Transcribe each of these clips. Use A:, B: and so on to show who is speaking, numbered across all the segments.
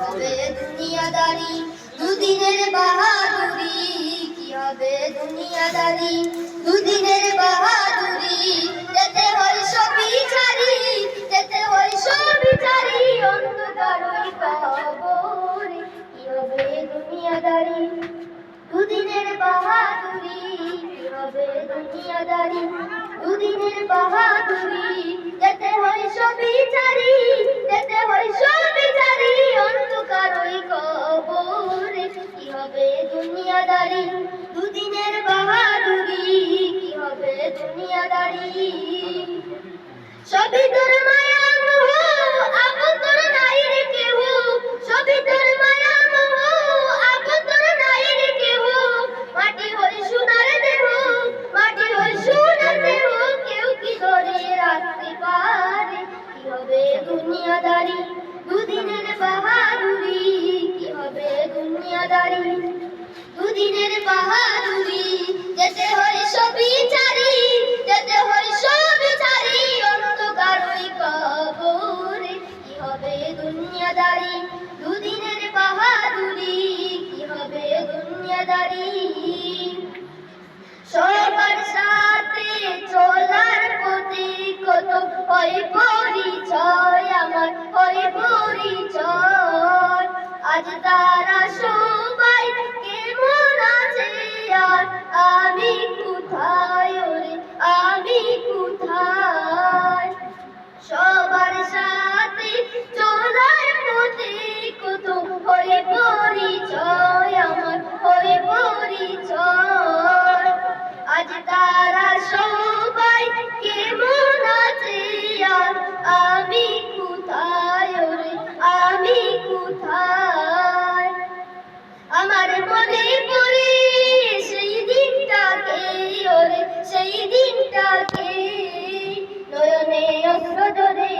A: হবে দুনিয়াদারি, দুদিনের বাহাদুরি, কি হবে দুনিয়াদারি? দুদিনের বাহাদুরি, যেতে হয় সবই ছাড়ি যেতে হয় সবই ছাড়ি অন্ধকার কবরে কি হবে দুনিয়াদারি? দুদিনের বাহাদুরি, কি হবে দুনিয়াদারি? দুদিনের বাহাদুরি হবে দুনিয়াদারি? দুদিনের বাহাদুরি, কি হবে দুনিয়াদারি? সবই তোর মায়া আপন তোর নাই রে কেহ। সবই তোর মায়া আপন তোর নাই রে কেহ। মাটি হই সোনার দেহ, মাটি হই সোনার দেহ। কেউ কি ধরে রাখতে পারে? কি হবে দুনিয়াদারি? দুদিনের বাহাদুরি, কি হবে দুনিয়াদারি? দুদিনের বাহাদুরি। যেতে হয় সবই ছাড়ি যেতে হয় সবই ছাড়ি অন্ধকার ওই কবরে কি হবে দুনিয়াদারি? দুদিনের বাহাদুরি কি হবে দুনিয়াদারি? সবার সাথে চলার পথে কত হয় পরিচয়, আমার হয় পরিচয়। আজ তারা হয় পরিচয় আমার আজ তারা সবাই আমি আমি মনে সেই ওরে, সেই নয়নে অস্ত্র ধরে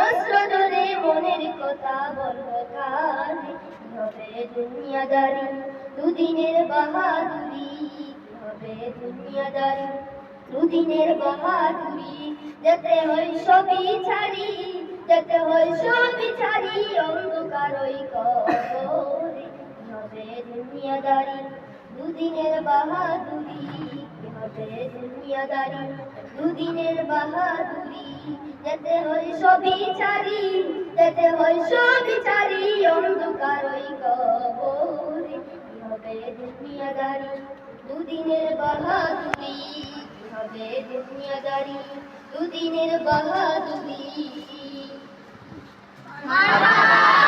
A: অস্ত্র মনের কথা কি হবে দুনিয়াদারি, দুদিনের বাহাদুরি। হবে দুনিয়াদারি, দুদিনের বাহাদুরি? যেতে হয় সবই ছাড়ি, যেতে হয় সবই ছাড়ি, অন্ধকার ওই কবরে দুনিয়াদারি, দুদিনের বাহাদুরি? হবে দুনিয়াদারি, দুদিনের বাহাদুরি? যেতে হয় সবই ছাড়ি অন্ধকার ওই কবরে হবে দুনিয়াদারি? দুদিনের বাহাদুরি হবে দুনিয়াদারি? দুদিনের বাহাদুরি। মারা